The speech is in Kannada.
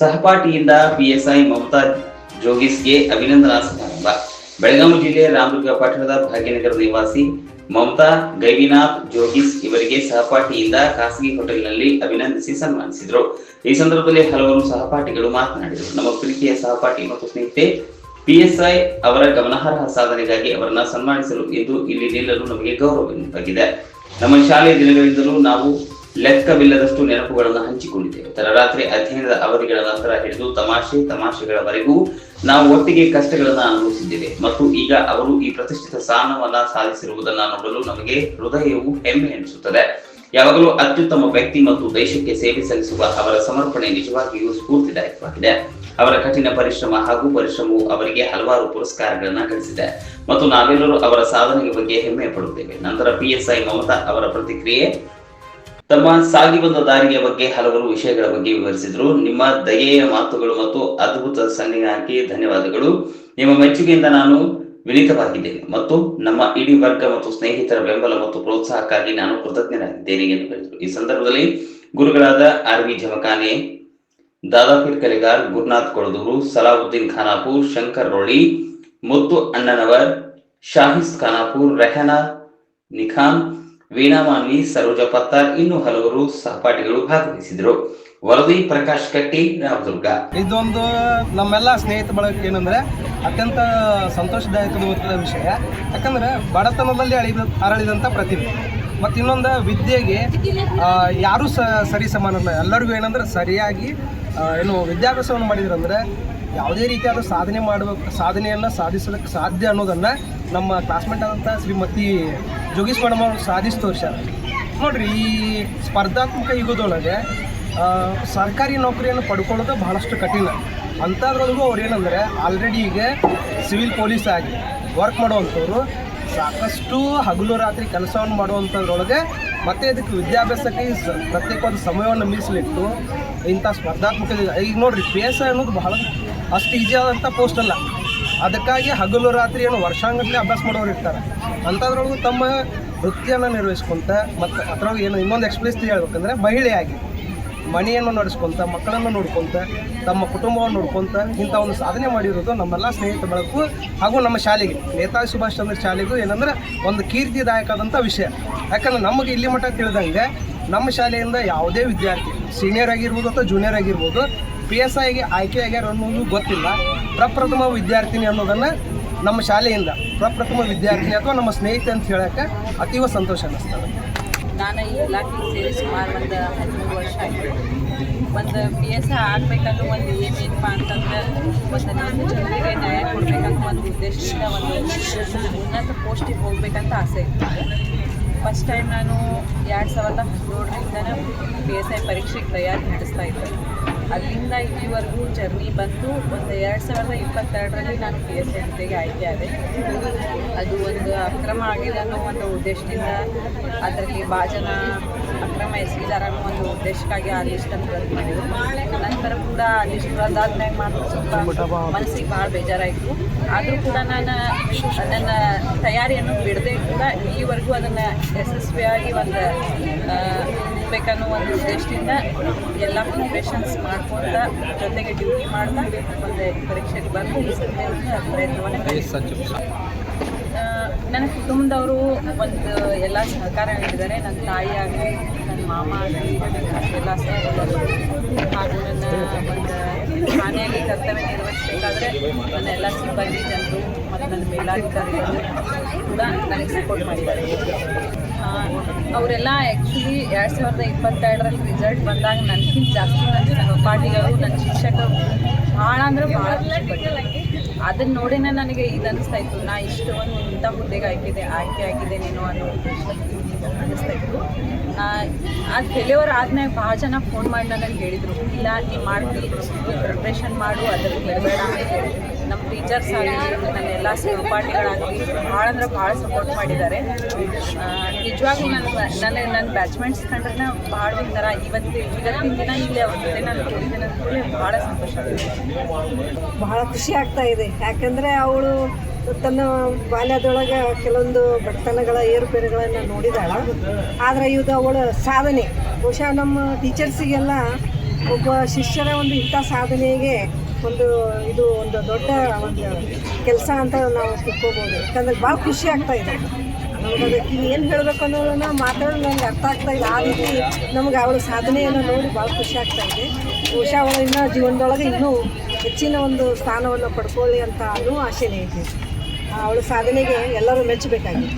ಸಹಪಾಠಿಯಿಂದ ಪಿಎಸ್ಐ ಮಮತಾ ಜೋಗಿಸ್ಗೆ ಅಭಿನಂದನಾ ಸಮಾರಂಭ. ಬೆಳಗಾವಿ ಜಿಲ್ಲೆ ರಾಮದುರ್ಗ ಪಟ್ಟಣದ ಭಾಗ್ಯನಗರ ನಿವಾಸಿ ಮಮತಾ ಗೈವಿನಾಥ್ ಜೋಗಿಸ್ ಇವರಿಗೆ ಸಹಪಾಠಿಯಿಂದ ಖಾಸಗಿ ಹೋಟೆಲ್ನಲ್ಲಿ ಅಭಿನಂದಿಸಿ ಸನ್ಮಾನಿಸಿದರು. ಈ ಸಂದರ್ಭದಲ್ಲಿ ಹಲವರು ಸಹಪಾಠಿಗಳು ಮಾತನಾಡಿದರು. ನಮ್ಮ ಪ್ರೀತಿಯ ಸಹಪಾಠಿ ಮತ್ತು ಸ್ನೇಹಿತೆ, ಪಿಎಸ್ಐ ಅವರ ಗಮನಾರ್ಹ ಸಾಧನೆಗಾಗಿ ಅವರನ್ನ ಸನ್ಮಾನಿಸಲು ಎಂದು ಇಲ್ಲಿ ನಿಲ್ಲಲು ನಮಗೆ ಗೌರವವಾಗಿದೆ ನಮ್ಮ ಶಾಲೆಯ ದಿನಗಳಿಂದಲೂ ನಾವು ಲೆಕ್ಕವಿಲ್ಲದಷ್ಟು ನೆನಪುಗಳನ್ನು ಹಂಚಿಕೊಂಡಿದ್ದೇವೆ. ತಡರಾತ್ರಿ ಅಧ್ಯಯನದ ಅವಧಿಗಳ ನಂತರ ಹಿಡಿದು ತಮಾಷೆ ತಮಾಷೆಗಳವರೆಗೂ ನಾವು ಒಟ್ಟಿಗೆ ಕಷ್ಟಗಳನ್ನು ಅನುಭವಿಸಿದ್ದೇವೆ. ಮತ್ತು ಈಗ ಅವರು ಈ ಪ್ರತಿಷ್ಠಿತ ಸ್ಥಾನವನ್ನ ಸಾಧಿಸಿರುವುದನ್ನು ನೋಡಲು ನಮಗೆ ಹೃದಯವು ಹೆಮ್ಮೆ ಎನಿಸುತ್ತದೆ. ಯಾವಾಗಲೂ ಅತ್ಯುತ್ತಮ ವ್ಯಕ್ತಿ ಮತ್ತು ದೇಶಕ್ಕೆ ಸೇವೆ ಸಲ್ಲಿಸುವ ಅವರ ಸಮರ್ಪಣೆ ನಿಜವಾಗಿಯೂ ಸ್ಫೂರ್ತಿದಾಯಕವಾಗಿದೆ. ಅವರ ಕಠಿಣ ಪರಿಶ್ರಮ ಹಾಗೂ ಪರಿಶ್ರಮವು ಅವರಿಗೆ ಹಲವಾರು ಪುರಸ್ಕಾರಗಳನ್ನ ಗಳಿಸಿದೆ. ಮತ್ತು ನಾವೆಲ್ಲರೂ ಅವರ ಸಾಧನೆಯ ಬಗ್ಗೆ ಹೆಮ್ಮೆ ಪಡುತ್ತೇವೆ ನಂತರ ಪಿಎಸ್ಐ ಮಮತಾ ಅವರ ಪ್ರತಿಕ್ರಿಯೆ ತಮ್ಮ ಸಾಗಿ ಬಂದ ದಾರಿಯ ಬಗ್ಗೆ ಹಲವಾರು ವಿಷಯಗಳ ಬಗ್ಗೆ ವಿವರಿಸಿದ್ರು. ನಿಮ್ಮ ದಯೆಯ ಮಾತುಗಳು ಮತ್ತು ಅದ್ಭುತ ಸನ್ನಿಧಾನಕ್ಕೆ ಧನ್ಯವಾದಗಳು. ನಿಮ್ಮ ಮೆಚ್ಚುಗೆಯಿಂದ ನಾನು ವಿನೀತವಾಗಿದ್ದೇನೆ ಮತ್ತು ನಮ್ಮ ಇಡೀ ವರ್ಗ ಮತ್ತು ಸ್ನೇಹಿತರ ಬೆಂಬಲ ಮತ್ತು ಪ್ರೋತ್ಸಾಹಕ್ಕಾಗಿ ನಾನು ಕೃತಜ್ಞನಾಗಿದ್ದೇನೆ ಎಂದು ಹೇಳಿದರು. ಈ ಸಂದರ್ಭದಲ್ಲಿ ಗುರುಗಳಾದ ಆರ್ ವಿ ಜಮಖಾನೆ, ದಾದಾಪೀರ್ ಕಲೆಗಾರ್ ಗುರುನಾಥ್ ಕೊಳದೂರು, ಸಲಾವುದ್ದೀನ್ ಖಾನಾಪುರ್, ಶಂಕರ್ ರೋಳಿ ಮುತ್ತು ಅಣ್ಣನವರ್, ಶಾಹಿಸ್ ಖಾನಾಪುರ್, ರೆಹನಾ ನಿಖಾನ್ ವೀಣಾ ಸರೋಜ ಪತ್ತಾರ್ ಇನ್ನು ಹಲವರು ಸಹಪಾಠಿಗಳು ಭಾಗವಹಿಸಿದರು ವರದಿ ಪ್ರಕಾಶ್ ಕಟ್ಟಿ ರಾಮದುರ್ಗ ಇದೊಂದು ನಮ್ಮೆಲ್ಲ ಸ್ನೇಹಿತ ಬಳಕೆ ಏನಂದ್ರೆ ಅತ್ಯಂತ ಸಂತೋಷದಾಯಕವಾದ ವಿಷಯ. ಯಾಕಂದ್ರೆ ಬಡತನದಲ್ಲಿ ಅಳಿದ, ಅರಳಿದಂತ ಪ್ರತಿಭೆ. ಮತ್ತು ಇನ್ನೊಂದು ವಿದ್ಯೆಗೆ ಯಾರೂ ಸ, ಸರಿ ಸಮಾನಲ್ಲ ಎಲ್ಲರಿಗೂ ಏನಂದ್ರೆ ಸರಿಯಾಗಿ ಏನು ವಿದ್ಯಾಭ್ಯಾಸವನ್ನು ಮಾಡಿದ್ರಂದ್ರೆ ಯಾವುದೇ ರೀತಿಯಾದ ಸಾಧನೆ ಮಾಡಬೇಕು ಸಾಧನೆಯನ್ನು ಸಾಧಿಸಲಿಕ್ಕೆ ಸಾಧ್ಯ ಅನ್ನೋದನ್ನು ನಮ್ಮ ಕ್ಲಾಸ್ಮೇಟ್ ಆದಂಥ ಶ್ರೀಮತಿ ಜೋಗೀಶ್ ಮೇಡಮ್ ಅವ್ರು ಸಾಧಿಸಿ ತೋರಿಸ್ಯಾರ ನೋಡ್ರಿ, ಈ ಸ್ಪರ್ಧಾತ್ಮಕ ಯುಗದೊಳಗೆ ಸರ್ಕಾರಿ ನೌಕರಿಯನ್ನು ಪಡ್ಕೊಳ್ಳೋದು ಬಹಳಷ್ಟು ಕಠಿಣ. ಅಂಥದ್ರೊಳಗೂ ಅವ್ರು ಏನಂದರೆ ಆಲ್ರೆಡಿ ಈಗ ಸಿವಿಲ್ ಪೊಲೀಸ್ ಆಗಿ ವರ್ಕ್ ಮಾಡುವಂಥವ್ರು ಸಾಕಷ್ಟು ಹಗಲು ರಾತ್ರಿ ಕೆಲಸವನ್ನು ಮಾಡುವಂಥದ್ರೊಳಗೆ ಮತ್ತೆ ಇದಕ್ಕೆ ವಿದ್ಯಾಭ್ಯಾಸಕ್ಕೆ ಪ್ರತ್ಯೇಕವಾದ ಸಮಯವನ್ನು ಮೀಸಲಿಟ್ಟು ಇಂಥ ಸ್ಪರ್ಧಾತ್ಮಕ ಈಗ ನೋಡ್ರಿ ಪಿ ಎಸ್ ಅನ್ನೋದು ಬಹಳ ಅಷ್ಟು ಈಜಿ ಆದಂಥ ಪೋಸ್ಟ್ ಅಲ್ಲ. ಅದಕ್ಕಾಗಿ ಹಗಲು ರಾತ್ರಿ ಏನು ವರ್ಷಾಂಗಟ್ಲೆ ಅಭ್ಯಾಸ ಮಾಡೋರು ಇರ್ತಾರೆ. ಅಂಥದ್ರೊಳಗೂ ತಮ್ಮ ವೃತ್ತಿಯನ್ನು ನಿರ್ವಹಿಸ್ಕೊಂತ ಮತ್ತು ಅದ್ರೊಳಗೆ ಏನು ಇನ್ನೊಂದು ಎಕ್ಸ್ಪ್ರೆಸ್ ಹೇಳ್ಬೇಕಂದ್ರೆ ಮಹಿಳೆಯಾಗಿ ಮನೆಯನ್ನು ನಡೆಸ್ಕೊಂತ, ಮಕ್ಕಳನ್ನು ನೋಡ್ಕೊಂತ, ತಮ್ಮ ಕುಟುಂಬವನ್ನು ನೋಡ್ಕೊಂತ ಇಂಥ ಒಂದು ಸಾಧನೆ ಮಾಡಿರೋದು ನಮ್ಮೆಲ್ಲ ಸ್ನೇಹಿತ ಬೆಳಕು ಹಾಗೂ ನಮ್ಮ ಶಾಲೆಗೆ. ನೇತಾಜಿ ಸುಭಾಷ್ ಚಂದ್ರ ಶಾಲೆಗೂ ಏನಂದ್ರೆ ಒಂದು ಕೀರ್ತಿದಾಯಕವಾದಂಥ ವಿಷಯ. ಯಾಕಂದ್ರೆ ನಮಗೆ ಇಲ್ಲಿ ಮಟ್ಟ ತಿಳಿದಂಗೆ ನಮ್ಮ ಶಾಲೆಯಿಂದ ಯಾವುದೇ ವಿದ್ಯಾರ್ಥಿ ಸೀನಿಯರ್ ಆಗಿರ್ಬೋದು ಅಥವಾ ಜೂನಿಯರ್ ಆಗಿರ್ಬೋದು ಪಿ ಎಸ್ ಐಗೆ ಆಯ್ಕೆ ಆಗ್ಯಾರ ಅನ್ನೋದು ಗೊತ್ತಿಲ್ಲ. ಪ್ರಪ್ರಥಮ ವಿದ್ಯಾರ್ಥಿನಿ ಅನ್ನೋದನ್ನು ನಮ್ಮ ಶಾಲೆಯಿಂದ ಪ್ರಪ್ರಥಮ ವಿದ್ಯಾರ್ಥಿನಿ ಅಥವಾ ನಮ್ಮ ಸ್ನೇಹಿತೆ ಅಂತ ಹೇಳೋಕ್ಕೆ ಅತೀವ ಸಂತೋಷ ಅನ್ನಿಸ್ತದೆ. ನಾನು ಈ ಇಲಾಖೆಗೆ ಸೇರಿ ಸುಮಾರು ಒಂದು ಹದಿಮೂರು ವರ್ಷ ಆಯಿತು. ಒಂದು ಪಿ ಎಸ್ ಐ ಆಗಬೇಕನ್ನೋ ಒಂದು ಏನೇನಪ್ಪ ಅಂತಂದ್ರೆ ಒಂದು ನಾನು ಜನರಿಗೆ ನ್ಯಾಯ ಕೊಡಬೇಕಂತ ಒಂದು ಉದ್ದೇಶದಿಂದ ಒಂದು ಉನ್ನತ ಪೋಸ್ಟಿಗೆ ಹೋಗ್ಬೇಕಂತ ಆಸೆ ಇತ್ತು. ಫಸ್ಟ್ ಟೈಮ್ ನಾನು ಎರಡು ಸಾವಿರದ ಹದಿನೇಳರಿಂದನೇ ಪಿ ಎಸ್ ಐ ಪರೀಕ್ಷೆಗೆ ತಯಾರಿ ನಡೆಸ್ತಾ ಇದ್ದೆ. ಅಲ್ಲಿಂದ ಇಲ್ಲಿವರೆಗೂ ಜರ್ನಿ ಬಂದು ಒಂದು ಎರಡು ಸಾವಿರದ ಇಪ್ಪತ್ತೆರಡರಲ್ಲಿ ನಾನು ಪಿ ಎಸ್ ಎಂಟಿಗೆ ಆಯ್ಕೆ ಆದೆ. ಅದು ಒಂದು ಅಕ್ರಮ ಆಗಿದೆ ಅನ್ನೋ ಒಂದು ಉದ್ದೇಶದಿಂದ ಅದರಲ್ಲಿ ಭಾಳ ಜನ ಅಕ್ರಮ ಎಸಗಿದಾರ ಅನ್ನೋ ಒಂದು ಉದ್ದೇಶಕ್ಕಾಗಿ ಆ ಲಿಸ್ಟನ್ನು ರದ್ದು ಮಾಡಿದ್ರು. ನಂತರ ಕೂಡ ಆ ಲಿಸ್ಟ್ ರದ್ದಾದ್ಮೇಲೆ ಮಾತ್ರ ಸ್ವಲ್ಪ ಮನಸ್ಸಿಗೆ ಭಾಳ ಬೇಜಾರಾಯಿತು. ಆದರೂ ಕೂಡ ನಾನು ನನ್ನ ತಯಾರಿಯನ್ನು ಬಿಡದೆ ಕೂಡ ಈವರೆಗೂ ಅದನ್ನು ಯಶಸ್ವಿಯಾಗಿ ಒಂದು ಆ, ಬೇಕನ್ನೋ ಒಂದು ಉದ್ದೇಶದಿಂದ ಎಲ್ಲ ಪ್ರಿಪ್ರೇಷನ್ಸ್ ಮಾಡ್ಕೊಳ್ತಾ ಜೊತೆಗೆ ಡ್ಯೂಟಿ ಮಾಡ್ತಾ ಒಂದು ಪರೀಕ್ಷೆಗೆ ಬಂದು ಪ್ರಯತ್ನವನ್ನು ನನ್ನ ಕುಟುಂಬದವರು ಒಂದು ಎಲ್ಲ ಸಹಕಾರ ನೀಡಿದ್ದಾರೆ. ನನ್ನ ತಾಯಿ ಆಗಲಿ ನನ್ನ ಮಾಮ ಆಗಲಿ ಎಲ್ಲ ಸಹ ಹಾಗೂ ನನ್ನ ಒಂದು ಮನೆಯಲ್ಲಿ ಕರ್ತವ್ಯ ನಿರ್ವಹಿಸಬೇಕಾದ್ರೆ ನನ್ನ ಎಲ್ಲ ಸಿಬ್ಬಂದಿ ಜನರು ಮತ್ತು ನನ್ನ ಮೇಲಾಧಿಕಾರಿಗಳು ಕೂಡ ನನಗೆ ಸಪೋರ್ಟ್ ಮಾಡಿದ್ದಾರೆ. ಅವರೆಲ್ಲ ಆ್ಯಕ್ಚುಲಿ ಎರಡು ಸಾವಿರದ ಇಪ್ಪತ್ತೆರಡರಲ್ಲಿ ರಿಸಲ್ಟ್ ಬಂದಾಗ ನನಗಿಂತ ಜಾಸ್ತಿ ನನ್ನ ಸಹಪಾಠಿಗಳು ನನ್ನ ಶಿಕ್ಷಕರು ಭಾಳ ಅಂದ್ರೆ ಭಾಳ ಅದನ್ನು ಅದನ್ನ ನೋಡಿನೇ ನನಗೆ ಇದು ಅನಿಸ್ತಾ ಇತ್ತು, ನಾ ಇಷ್ಟು ಒಂದು ಇಂಥ ಹುದ್ದೆಗೆ ಆಯ್ಕಿದೆ ಆಯ್ಕೆ ಆಗಿದ್ದೇನೇನೋ ಅನ್ನೋ ಅದು ಫೇಲ್ಯೂರ್ ಆದ್ಮೇಲೆ ಭಾಳ ಜನ ಫೋನ್ ಮಾಡಿ ನನಗೆ ಹೇಳಿದರು ಇಲ್ಲ ನೀವು ಮಾಡ್ತೀವಿ ಪ್ರಿಪ್ರೇಷನ್ ಮಾಡು ಅದ್ರ ಬಿಡಬೇಡ ನಮ್ಮ ಟೀಚರ್ಸ್ ಆಗಲಿ ನನ್ನ ಎಲ್ಲ ಸಹಪಾಠಿಗಳಾಗಲಿ ಭಾಳ ಅಂದ್ರೆ ಭಾಳ ಸಪೋರ್ಟ್ ಮಾಡಿದ್ದಾರೆ. ನಿಜವಾಗ್ಲೂ ನನ್ನ ನನ್ನ ನನ್ನ ಬ್ಯಾಚ್ಮೆಂಟ್ಸ್ ಕಂಡ್ರೆ ಭಾಳ ಒಂಥರ ಇವತ್ತು, ಇವತ್ತಿನ ದಿನ ಇಲ್ಲೇ ಅವ್ರ ಜೊತೆ ನಾನು ಭಾಳ ಸಂತೋಷ ಭಾಳ ಬಹಳ ಖುಷಿ ಆಗ್ತಾ ಇದೆ. ಯಾಕಂದರೆ ಅವಳು ತನ್ನ ಬಾಲ್ಯದೊಳಗೆ ಕೆಲವೊಂದು ಬಡತನಗಳ ಏರುಪೇರುಗಳನ್ನು ನೋಡಿದಾಳ. ಆದರೆ ಇದು ಅವಳ ಸಾಧನೆ, ಬಹುಶಃ ನಮ್ಮ ಟೀಚರ್ಸಿಗೆಲ್ಲ ಒಬ್ಬ ಶಿಷ್ಯರ ಒಂದು ಇಂಥ ಸಾಧನೆಗೆ ಒಂದು ಇದು ಒಂದು ದೊಡ್ಡ ಒಂದು ಕೆಲಸ ಅಂತ ನಾವು ತಿಳ್ಕೋಬೋದು. ಯಾಕಂದ್ರೆ ಭಾಳ ಖುಷಿ ಆಗ್ತಾ ಇದೆ. ಅದಕ್ಕೆ ಏನು ಹೇಳಬೇಕು ಅನ್ನೋದನ್ನ ಮಾತಾಡೋದು ನನಗೆ ಅರ್ಥ ಆಗ್ತಾ ಇಲ್ಲ. ಆ ರೀತಿ ನಮ್ಗೆ ಅವಳ ಸಾಧನೆಯನ್ನು ನೋಡಿ ಭಾಳ ಖುಷಿ ಆಗ್ತಾ ಇದೆ. ಬಹುಶಃ ಅವಳ ಇನ್ನೂ ಜೀವನದೊಳಗೆ ಇನ್ನೂ ಹೆಚ್ಚಿನ ಒಂದು ಸ್ಥಾನವನ್ನು ಪಡ್ಕೊಳ್ಳಿ ಅಂತ ಅನ್ನೋ ಆಸೆನೇ ಐತಿ ಅವಳ ಸಾಧನೆಗೆ ಎಲ್ಲರೂ ಮೆಚ್ಚಬೇಕಾಗಿದೆ